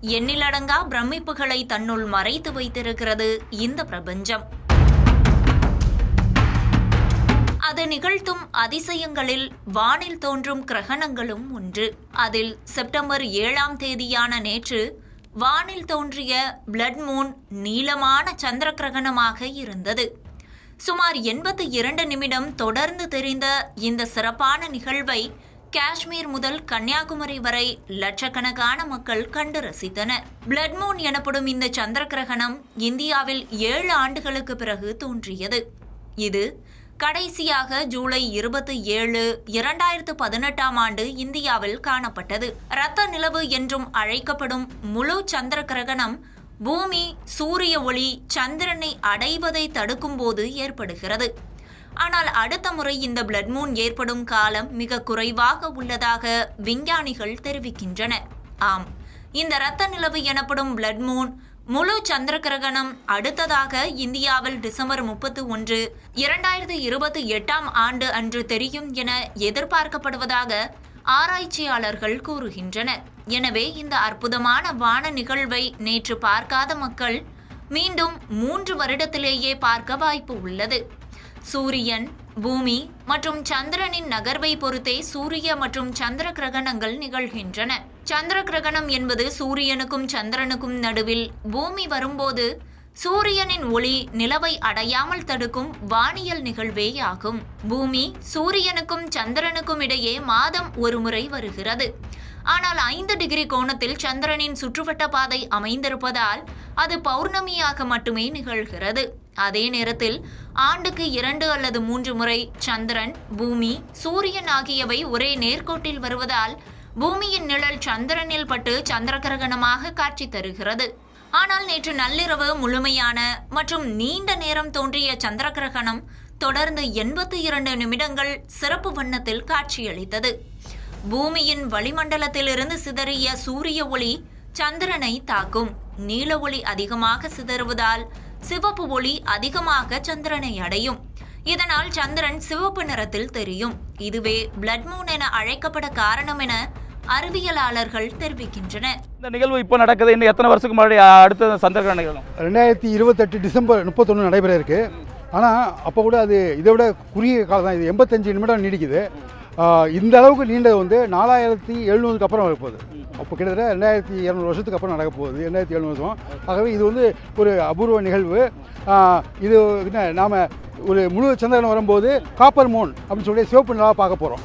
எண்ணிலடங்கா பிரமிப்புகளை தன்னுள் மறைத்து வைத்திருக்கிறது இந்த பிரபஞ்சம். அது நிகழ்த்தும் அதிசயங்களில் வானில் தோன்றும் கிரகணங்களும் ஒன்று. அதில் செப்டம்பர் ஏழாம் தேதியான நேற்று வானில் தோன்றிய பிளட் மூன் நீளமான சந்திர கிரகணமாக இருந்தது. சுமார் எண்பத்து இரண்டு நிமிடம் தொடர்ந்து தெரிந்த இந்த சிறப்பான நிகழ்வை காஷ்மீர் முதல் கன்னியாகுமரி வரை லட்சக்கணக்கான மக்கள் கண்டு ரசித்தனர். பிளட் மூன் எனப்படும் இந்த சந்திர கிரகணம் இந்தியாவில் ஏழு ஆண்டுகளுக்கு பிறகு தோன்றியது. இது கடைசியாக ஜூலை இருபத்தி ஏழு இரண்டாயிரத்து பதினெட்டாம் ஆண்டு இந்தியாவில் காணப்பட்டது. இரத்த நிலவு என்றும் அழைக்கப்படும் முழு சந்திர கிரகணம் பூமி சூரிய ஒளி சந்திரனை அடைவதை தடுக்கும் போது ஏற்படுகிறது. ஆனால் அடுத்த முறை இந்த பிளட் மூன் ஏற்படும் காலம் மிக குறைவாக உள்ளதாக விஞ்ஞானிகள் தெரிவிக்கின்றனர். ஆம் இந்த இரத்த நிலவு எனப்படும் பிளட் மூன் முழு சந்திர கிரகணம் அடுத்ததாக இந்தியாவில் டிசம்பர் முப்பத்து ஒன்று இரண்டாயிரத்தி இருபத்தி எட்டாம் ஆண்டு அன்று தெரியும் என எதிர்பார்க்கப்படுவதாக ஆராய்ச்சியாளர்கள் கூறுகின்றனர். எனவே இந்த அற்புதமான வான நிகழ்வை நேற்று பார்க்காத மக்கள் மீண்டும் மூன்று வருடத்திலேயே பார்க்க வாய்ப்பு உள்ளது. சூரியன் பூமி மற்றும் சந்திரனின் நகர்வை பொறுத்தே சூரிய மற்றும் சந்திர கிரகணங்கள் நிகழ்கின்றன. சந்திர கிரகணம் என்பது சூரியனுக்கும் சந்திரனுக்கும் நடுவில் பூமி வரும்போது சூரியனின் ஒளி நிலவை அடையாமல் தடுக்கும் வானியல் நிகழ்வே ஆகும். பூமி சூரியனுக்கும் சந்திரனுக்கும் இடையே மாதம் ஒரு முறை வருகிறது. ஆனால் ஐந்து டிகிரி கோணத்தில் சந்திரனின் சுற்றுவட்ட பாதை அமைந்திருப்பதால் அது பௌர்ணமியாக மட்டுமே நிகழ்கிறது. அதே நேரத்தில் ஆண்டுக்கு இரண்டு அல்லது மூன்று முறை சந்திரன் பூமி சூரியன் ஆகியவை ஒரே நேர்கோட்டில் வருவதால் பூமியின் நிழல் சந்திரனில் பட்டு சந்திர கிரகணமாக காட்சி தருகிறது. ஆனால் நேற்று நள்ளிரவு முழுமையான மற்றும் நீண்ட நேரம் தோன்றிய சந்திர கிரகணம் தொடர்ந்து எண்பத்தி இரண்டு நிமிடங்கள் சிறப்பு வண்ணத்தில் காட்சியளித்தது. பூமியின் வளிமண்டலத்திலிருந்து சிதறிய சூரிய ஒளி சந்திரனை தாக்கும். நீல ஒளி அதிகமாக சிதறுவதால் சிவப்பு ஒளி அதிகமாக சந்திரனை அடையும். இதனால் சந்திரன் சிவப்பு நிறத்தில் தெரியும். இதுவே பிளட் மூன் என அழைக்கப்பட காரணம் என அறிவியலாளர்கள் தெரிவிக்கின்றனர். இந்த நிகழ்வு இப்போ நடக்குது. இன்னும் எத்தனை வருஷத்துக்கு முன்னாடி அடுத்த சந்திரகிரகண நிகழும்? ரெண்டாயிரத்தி இருபத்தெட்டு டிசம்பர் முப்பத்தொன்று நடைபெற இருக்கு. ஆனால் அப்போ கூட அது இதை விட குறுகிய காலம் தான் இது எண்பத்தஞ்சு நிமிடம் நீடிக்குது. இந்த அளவுக்கு நீண்டது வந்து நாலாயிரத்தி எழுநூறுக்கு அப்புறம் வரப்போகுது அப்போ கிட்டத்தட்ட ரெண்டாயிரத்தி இரநூறு வருஷத்துக்கு அப்புறம் நடக்க போகுது. ரெண்டாயிரத்தி எழுநூறு வருஷம் ஆகவே இது வந்து ஒரு அபூர்வ நிகழ்வு. இது என்ன நாம் ஒரு முழு சந்திரன் வரும்போது காப்பர் மூன் அப்படின்னு சொல்லி சிவப்பு நிலாவை பார்க்க போகிறோம்